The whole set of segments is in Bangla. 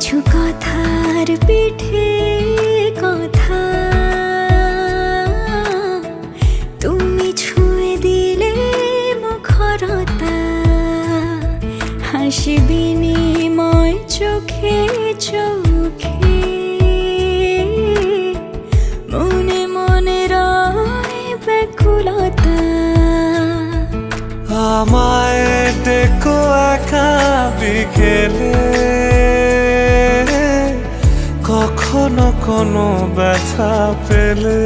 কিছু কথার পিঠে কথা। তুমি ছুঁয়ে দিলে মুখরতা, হাসি বিনিময় চোখে চোখে। মনে মনে রয় ব্যাকুলতা। আমায় ডেকো একা বিকেলে। কোনো ব্যথা পেলে?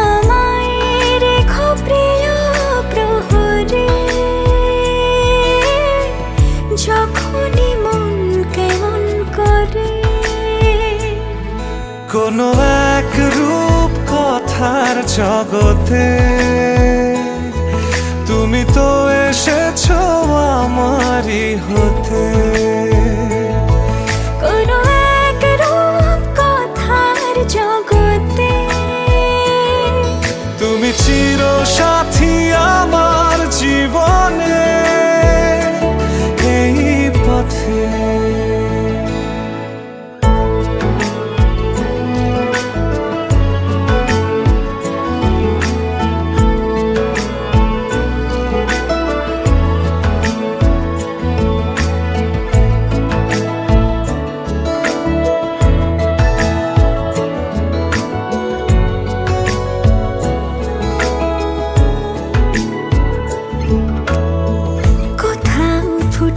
আমায় রেখো প্রিয় প্রহরে। যখনই মন কেমন করে। কোনো এক রূপ কথার জগতে তুমি তো এসেছ আমারই হতে। চির সাথী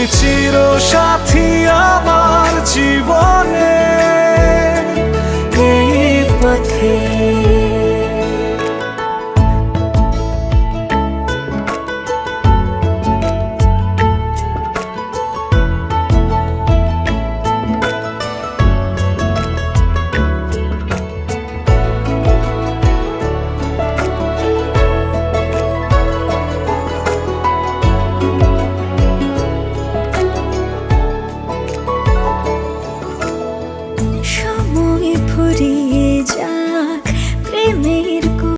তুমি চির সাথী আমার জীবনে।